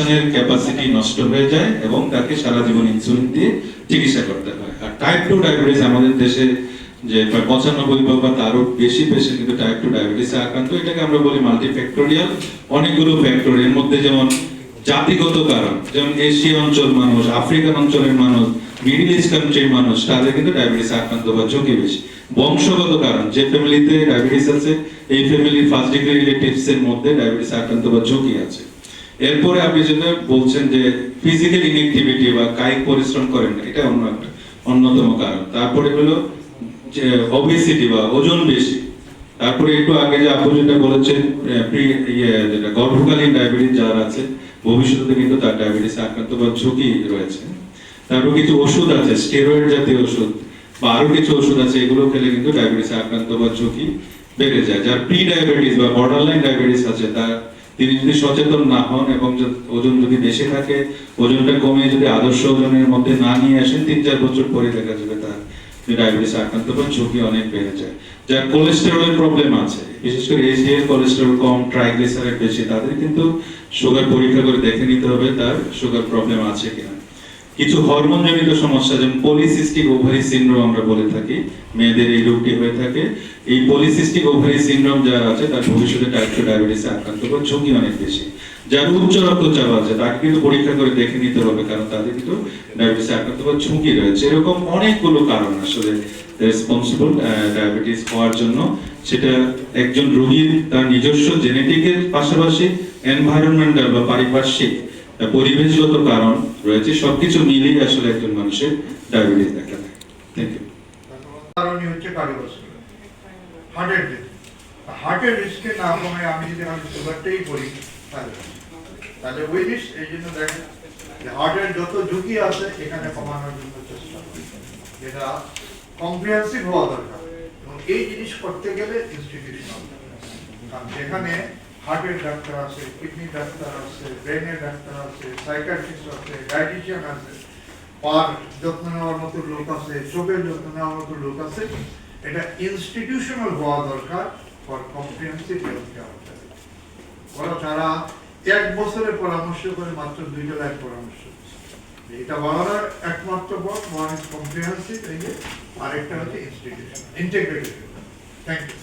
কনজাম্পশনের capacity নষ্ট হয়ে যায় এবং তাকে সারা জীবন ইনসুলিন দিয়ে চিকিৎসা করতে হয়। আর টাইপ টু ডায়াবেটিস আমাদের দেশে যে প্রায় পঁচানব্বই বা তারও বেশি পেশেন্ট কিন্তু টাইপ টু ডায়াবেটিসে আক্রান্ত। এটাকে আমরা বলি মাল্টিফ্যাক্টোরিয়াল অনেকগুলো ফ্যাক্টর এর মধ্যে যেমন জাতিগত কারণ, যেমন এশিয়া অঞ্চল মানুষ, আফ্রিকান অঞ্চলের মানুষ, মিডিল ইস্ট কান্ট্রির মানুষ, তাদের কিন্তু ডায়াবেটিস আক্রান্ত বা ঝুঁকি বেশি। বংশগত কারণ, যে ফ্যামিলিতে ডায়াবেটিস আছে, এই ফ্যামিলির ফার্স্ট ডিগ্রি রিলেটিভস এর মধ্যে ডায়াবেটিস আক্রান্ত বা ঝুঁকি আছে। এরপরে আপনি যেটা বলছেন যে ফিজিক্যাল ইনএক্টিভিটি বা কায়িক পরিশ্রম করেন, এটা অন্য একটা, অন্যতম কারণ। তারপরে হলো যে ওবেসিটি বা ওজন বেশি। তারপরে একটু আগে যে আপু যেটা বলেছেন ইয়ে যেটা গর্ভকালীন ডায়াবেটিস যার আছে, ভবিষ্যতে কিন্তু তার ডায়াবেটিস আক্রান্ত বা ঝুঁকি রয়েছে। তারপর কিছু ওষুধ আছে স্টেরয়েড জাতীয় ওষুধ বা আরও কিছু ওষুধ আছে, এগুলো খেলে কিন্তু ডায়াবেটিস আক্রান্ত বা ঝুঁকি বেড়ে যায়। যার প্রি ডায়াবেটিস বা বর্ডারলাইন ডায়াবেটিস আছে, তার তিনি যদি সচেতন না হন এবং ওজন যদি বেশি থাকে, ওজনটা কমে যদি আদর্শ ওজনের মধ্যে না নিয়ে আসেন, তিন চার বছর পরে দেখা যাবে তার ডায়াবেটিস আক্রান্ত হন ঝুঁকি অনেক বেড়ে যায়। যার কোলেস্টেরলের প্রবলেম আছে, বিশেষ করে এসডিএল কোলেস্টেরল কম ট্রাইগ্লিসারাইড বেশি, তাদের কিন্তু সুগার পরীক্ষা করে দেখে নিতে হবে তার সুগার প্রবলেম আছে কিনা। কিছু হরমোন জনিত সমস্যা, যেমন পলিসিস্টিক ওভারি সিনড্রোম আমরা বলে থাকি, মেয়েদের এই রোগটি হয়ে থাকে। এই পলিসিস্টিক ওভারি সিনড্রোম যার আছে, তার ভবিষ্যতে টাইপ টু ডায়াবেটিসে আক্রান্ত বা ঝুঁকি অনেক বেশি। যার উচ্চ রক্তচাপ আছে, তাকে কিন্তু পরীক্ষা করে দেখে নিতে হবে, কারণ তাদের কিন্তু ডায়াবেটিসে আক্রান্ত বা ঝুঁকি রয়েছে। এরকম অনেকগুলো কারণ আসলে রেসপন্সিবল ডায়াবেটিস হওয়ার জন্য। সেটা একজন রোগীর তার নিজস্ব জেনেটিকের পাশাপাশি এনভায়রনমেন্টাল বা পারিপার্শ্বিক পরিবেশগত কারণ রয়েছে, সবকিছু মিলিয়ে আসলে একজন মানুষের ডায়াবেটিস দেখা দেয়। থ্যাংক ইউ হার্টের না কমে আমি যদি আমি সুগারটাই করি, তাহলে তাহলে ওই এই জন্য দেখেন যে হার্টের যত ঝুঁকি আছে, এখানে কমানোর জন্য চেষ্টা করি। যেটা কম্প্রিহেন্সিভ হওয়া দরকার। এবং এই জিনিস করতে গেলে ইনস্টিটিউশনাল কারণ যেখানে হার্টের ডাক্তার আছে কিডনি ডাক্তার আছে ব্রেনের ডাক্তার আছে সাইকাট্রিস্ট আছে ডায়েটিশিয়ান আছে, পার যত্ন নেওয়ার মতো লোক আছে, চোখের যত্ন নেওয়ার মতো লোক আছে, এটা ইনস্টিটিউশনাল হওয়া দরকার ফর কম্প্রিহেন্সিভ হেলথ কেয়ার ওরা তারা এক বছরের পরামর্শ করে মাত্র দুইটা লাখ পরামর্শ এটা বাংলার একমাত্র পথ ওয়ান ইজ কম্প্রিহেন্সিভ এই যে আরেকটা হচ্ছে ইনস্টিটিউশন ইন্টিগ্রেটেড থ্যাংক ইউ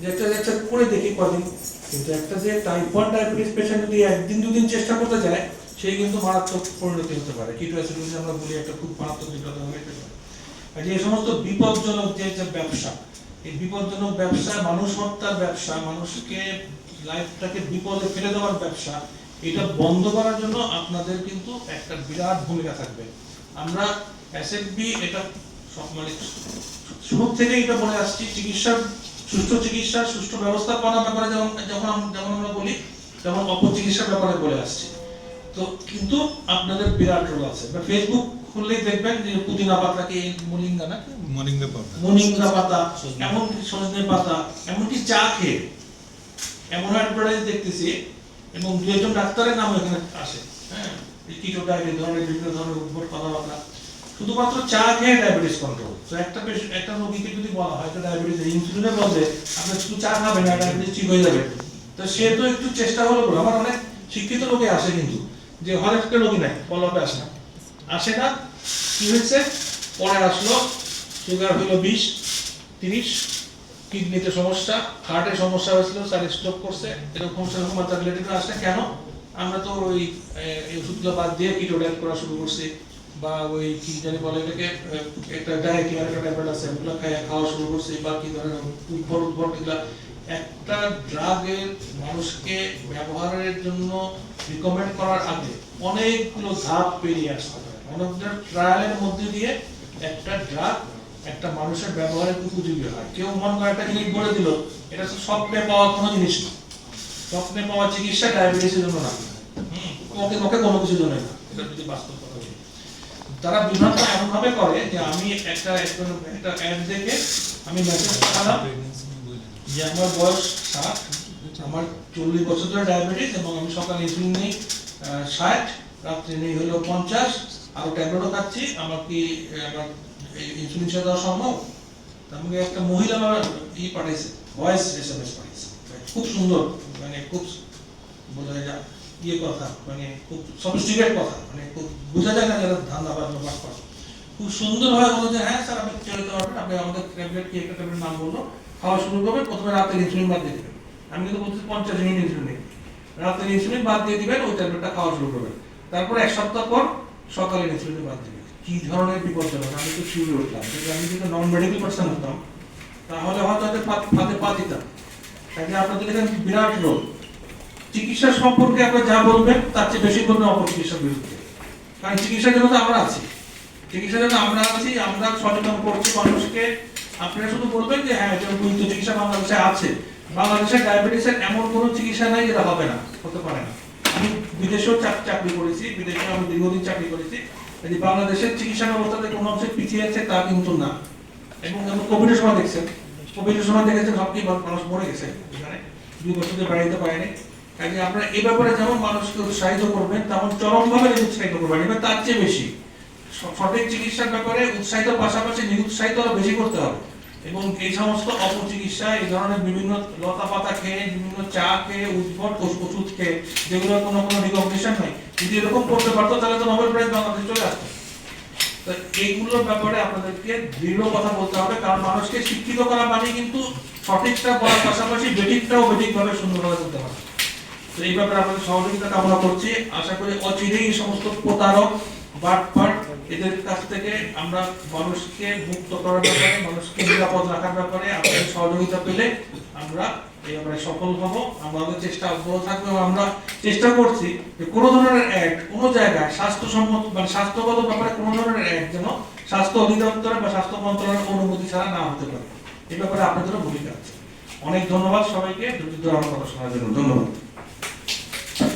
যে একটা একটা করে দেখি কদিন কিন্তু একটা যে টাইপ ওয়ান ডায়াবেটিস পেশেন্ট যদি একদিন দুদিন চেষ্টা করতে যায় সেই কিন্তু মারাত্মক পরিণতি হতে পারে। কিটো অ্যাসিডোসিস আমরা বলি একটা খুব মারাত্মক বিপদ হয়ে আর যে সমস্ত বিপজ্জনক যে যে ব্যবসা, এই বিপজ্জনক ব্যবসা, মানুষ হত্যার ব্যবসা, মানুষকে লাইফটাকে বিপদে ফেলে দেওয়ার ব্যবসা, এটা বন্ধ করার জন্য আপনাদের কিন্তু একটা বিরাট ভূমিকা থাকবে। আমরা এসএফবি এটা সব মানে শুরু থেকে এটা বলে আসছি, চিকিৎসার সুষ্ঠু চিকিৎসা সুষ্ঠু ব্যবস্থাপনার ব্যাপারে যেমন যখন যেমন আমরা বলি তেমন অপচিকিৎসার ব্যাপারে বলে আসছি। তো কিন্তু আপনাদের বিরাট রোল আছে। বা ফেসবুক খুললেই দেখবেন যে পুদিনা পাতা কি মলিঙ্গা না মর্নিংটা পাতা। মনিঙ্গা পাতা এমনকি সজনে পাতা এমনকি চা খেয়ে। এমন অ্যাডভার্টাইজ দেখতেছি এবং দু একজন ডাক্তারের নাম এখানে আসে। হ্যাঁ এই কিটো ডায়াবেটিস ধরনের বিভিন্ন ধরনের উদ্ভট কথাবার্তা। শুধুমাত্র চা খেয়ে ডায়াবেটিস কন্ট্রোল তো একটা একটা রোগীকে যদি বলা হয়, তো ডায়াবেটিস ইনসুলিনের বদলে আপনি শুধু চা খাবেন না ডায়াবেটিস ঠিক হয়ে যাবে। তো সে তো একটু চেষ্টা হলো বলে। আমার অনেক শিক্ষিত লোকে আসে কিন্তু, যে হরেক একটা রোগী নাই পলপে আসে না। আসে না, কি হয়েছে? পরে আসলো সুগার হলো বিশ, তিরিশ, কিডনিতে সমস্যা হার্টের সমস্যা হয়েছিল স্যার স্ট্রোক করছে, এরকম সেরকম তার রিলেটিভ আসছে কেন? আমরা তো ওই ওষুধগুলো বাদ দিয়ে কিটো করা শুরু করছি। বা ওই কি জানি বলে এটাকে একটা ডায়েট একটা ট্যাবলেট আছে ওগুলো খাইয়া খাওয়া শুরু করছি বা কি ধরনের উদ্ভর উদ্ভর এগুলা। একটা ড্রাগের মানুষকে ব্যবহারের জন্য রিকমেন্ড করার আগে অনেকগুলো ধাপ পেরিয়ে আসতে হবে। অনেকগুলো ট্রায়ালের মধ্যে দিয়ে একটা ড্রাগ একটা মানুষের ব্যবহারের উপযোগী হয়। কেউ মন করে একটা জিনিস বলে দিল, এটা তো স্বপ্নে পাওয়া কোনো জিনিস না। স্বপ্নে পাওয়া চিকিৎসা ডায়াবেটিসের জন্য না। ওকে ওকে কোনো কিছুর জন্য না। এটা যদি বাস্তব কথা তারা বিভ্রান্ত এমন ভাবে করে যে আমি একটা একটা- অ্যাড দেখে আমি মেসেজ পাঠালাম, যে আমার বয়স ষাট, আমার চল্লিশ বছর ধরে ডায়াবেটিস এবং আমি সকালে ইনসুলিন নেই ষাট, রাত্রে নেই হলো পঞ্চাশ, আরও ট্যাবলেটও খাচ্ছি, আমার কি, আমার ইনসুলিন দেওয়া সম্ভব? মধ্যে একটা মহিলা আমার ই পাঠাইছে ভয়েস এস এম এস পাঠাইছে। খুব সুন্দর মানে খুব বোঝা যায় ইয়ে কথা মানে খুব সফিস্টিকেট কথা মানে খুব বোঝা যায় না যারা ধান্দা বা বাস করে। খুব সুন্দরভাবে বলল যে হ্যাঁ স্যার, আপনি চলতে পারবেন, আপনি আমাদের ট্যাবলেট কি একটা ট্যাবলেট নাম বলল, খাওয়া শুরু করবেন প্রথমে রাতের ইনসুলিন বাদ দিয়ে দেবেন। আমি কিন্তু বলছি, পঞ্চাশ ইউনিট ইনসুলিন রাতের ইনসুলিন বাদ দিয়ে দিবেন, ওই ট্যাবলেটটা খাওয়া শুরু করবেন। তারপর এক সপ্তাহ পর সকালে ইনসুলিন বাদ দিবেন। কি ধরনের বিপজ্জনক? আমি তো শিউরে উঠলাম যদি আমি যদি নন মেডিকেল পার্সন হতাম। তাহলে হয়তো হয়তো পা- দিতাম। কাজে আপনাদের বিরাট রোগ। চিকিৎসা সম্পর্কে আপনি যা বলবেন, তার চেয়ে বেশি বলবেন অপচিকিৎসার বিরুদ্ধে কারণ চিকিৎসার জন্য তো আমরা আছি। চিকিৎসার জন্য আমরা আছি, আমরা সচেতন করছি মানুষকে। আপনারা শুধু বলবেন যে হ্যাঁ এটা গুরুত্ব চিকিৎসা বাংলাদেশে আছে। বাংলাদেশে ডায়াবেটিসের এমন কোনো চিকিৎসা নাই যেটা হবে না, হতে পারে না। আমি বিদেশেও চাকরি করেছি বিদেশে আমি দীর্ঘদিন চাকরি করেছি। যদি বাংলাদেশের চিকিৎসা ব্যবস্থাতে কোনো অংশে পিছিয়ে আছে, তা কিন্তু না। এবং যেমন কোভিডের সময় দেখছেন, কোভিডের সময় দেখেছেন সব কি মানুষ মরে গেছে। এখানে দুই বছর বাড়িতে পারেনি কাজে আপনারা এই ব্যাপারে যেমন মানুষকে উৎসাহিত করবেন, তেমন চরমভাবে উৎসাহিত করবেন। এবার তার চেয়ে বেশি। সঠিক চিকিৎসার ব্যাপারে উৎসাহিত পাশাপাশি নিরুৎসাহিত আরও বেশি করতে হবে। এবং এই সমস্ত অপচিকিৎসা, এই ধরনের বিভিন্ন লতা পাতা খেয়ে, বিভিন্ন চা খেয়ে, উদ্ভট ওষুধ খেয়ে, যেগুলো কোনো কোনো রিকগনিশন নাই, যদি এরকম করতে পারতো, তাহলে তো নোবেল প্রাইজ বাংলাদেশ চলে আসতো। তো এইগুলোর ব্যাপারে আপনাদেরকে দৃঢ় কথা বলতে হবে, কারণ মানুষকে শিক্ষিত করা মানে কিন্তু সঠিকটা বলার পাশাপাশি বেঠিকটাও বেঠিকভাবে সুন্দরভাবে বলতে হবে। তো এই ব্যাপারে আপনাদের সহযোগিতা কামনা করছি। আশা করি অচিরেই সমস্ত প্রতারক এদের কাছ থেকে আমরা মানুষকে মুক্ত করার ব্যাপারে, মানুষকে নিরাপদ রাখার ব্যাপারে আপনাদের সহযোগিতা পেলে আমরা এই ব্যাপারে সফল হব। আমাদের চেষ্টা অব্যাহত থাকবে আমরা চেষ্টা করছি যে কোনো ধরনের অ্যাড কোনো জায়গায় স্বাস্থ্যসম্মত মানে স্বাস্থ্যগত ব্যাপারে কোনো ধরনের অ্যাড যেন স্বাস্থ্য অধিদপ্তরের বা স্বাস্থ্য মন্ত্রণালয়ের অনুমতি ছাড়া না হতে পারে। এই ব্যাপারে আপনাদেরও ভূমিকা আছে। অনেক ধন্যবাদ সবাইকে। জন্য ধন্যবাদ।